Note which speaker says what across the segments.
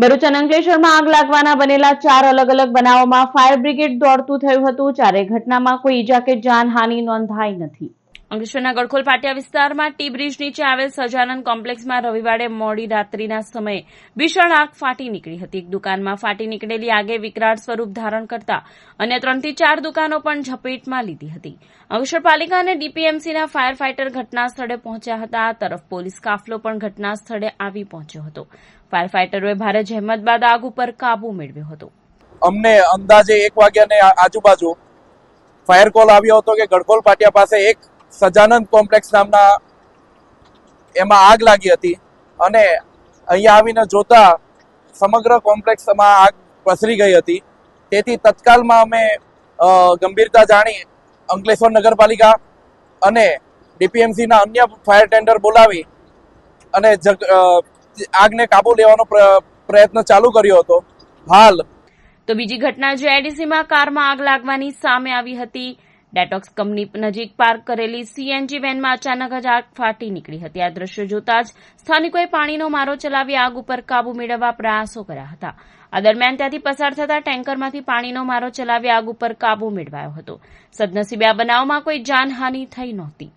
Speaker 1: ભરૂચ અંકલેશ્વરમાં આગ લાગવાના બનેલા ચાર અલગ અલગ બનાવોમાં ફાયર બ્રિગેડ દોડતું થયું હતું. ચારે ઘટનામાં કોઈ ઈજા કે જાનહાનિ નોંધાઈ નથી. અંકલેશ્વરના ગળખોલ પાટિયા વિસ્તારમાં ટી બ્રિજ નીચે આવેલ સજાનંદ કોમ્પ્લેક્સમાં રવિવારે મોડી રાત્રિના સમયે ભીષણ આગ ફાટી નીકળી હતી. એક દુકાનમાં ફાટી નીકળેલી આગે વિકરાળ સ્વરૂપ ધારણ કરતા અન્ય ત્રણથી ચાર દુકાનો પણ ઝપેટમાં લીધી હતી. અંકલેશ્વર પાલિકા અને ડીપીએમસીના ફાયર ફાઇટર ઘટના સ્થળે પહોંચ્યા હતા. તરફ પોલીસ કાફલો પણ ઘટના સ્થળે આવી પહોંચ્યો હતો. ફાયર ફાઇટરોએ ભારે જહેમત બાદ આગ ઉપર કાબુ મેળવ્યો હતો.
Speaker 2: અમને અંદાજે એક વાગ્યાને આજુબાજુ ફાયર કોલ આવ્યો હતો કે ગડકોલ પાટિયા પાસે એક સજાનંદ કોમ્પ્લેક્સ નામના એમાં આગ લાગી હતી અને અહીંયા આવીને જોતા સમગ્ર કોમ્પ્લેક્સમાં આગ પસરી ગઈ હતી. તેથી તત્કાલમાં અમે ગંભીરતા જાણી અંકલેશ્વર નગરપાલિકા અને ડીપીએમસીના અન્ય ફાયર ટેન્ડર બોલાવી અને આગને કાબુ લેવાનો પ્ર- પ્રયત્ન ચાલુ કર્યો હતો. હાલ
Speaker 1: તો બીજી ઘટના જે એડીસીમાં કારમાં આગ લાગવાની સામે આવી હતી. ડેટોક્સ કંપની નજીક પાર્ક કરેલી સીએનજી વેનમાં અચાનક જ આગ ફાટી નીકળી હતી. આ દ્રશ્યો જોતા જ સ્થાનિકોએ પાણીનો મારો ચલાવી આગ ઉપર કાબુ મેળવવા પ્રયાસો કર્યા હતા. આ દરમિયાન ત્યાંથી પસાર થતા ટેન્કરમાંથી પાણીનો મારો ચલાવી આગ ઉપર કાબુ મેળવાયો હતો. સદનસીબે આ બનાવમાં કોઈ જાનહાનિ થઈ નહોતી.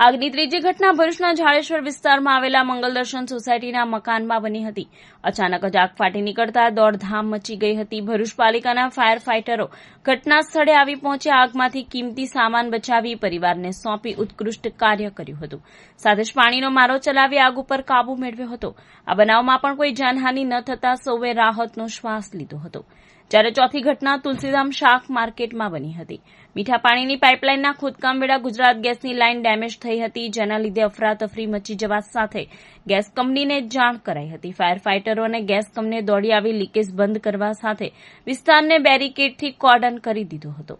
Speaker 1: આગની ત્રીજી ઘટના ભરૂચના ઝાડેશ્વર વિસ્તારમાં આવેલા મંગલદર્શન સોસાયટીના મકાનમાં બની હતી. અચાનક જ આગ ફાટી નીકળતા દોડધામ મચી ગઈ હતી. ભરૂચ પાલિકાના ફાયર ફાઇટરો ઘટના સ્થળે આવી પહોંચ્યા આગમાંથી કિંમતી સામાન બચાવી પરિવારને સોંપી ઉત્કૃષ્ટ કાર્ય કર્યું હતું. સાથે જ પાણીનો મારો ચલાવી આગ ઉપર કાબુ મેળવ્યો હતો. આ બનાવમાં પણ કોઈ જાનહાનિ ન થતા સૌએ રાહતનો શ્વાસ લીધો હતો. જ્યારે ચોથી ઘટના તુલસીધામ શાક માર્કેટમાં બની હતી. મીઠા પાણીની પાઇપલાઇનના ખોદકામ વેળા ગુજરાત ગેસની લાઇન ડેમેજ થઈ હતી, જેના લીધે અફરાતફરી મચી જવા સાથે ગેસ કંપનીને જાણ કરાઈ હતી. ફાયર ફાઇટરો અને ગેસ કંપનીએ દોડી આવી લીકેજ બંધ કરવા સાથે વિસ્તારને બેરિકેડથી કોર્ડન કરી દીધો હતો.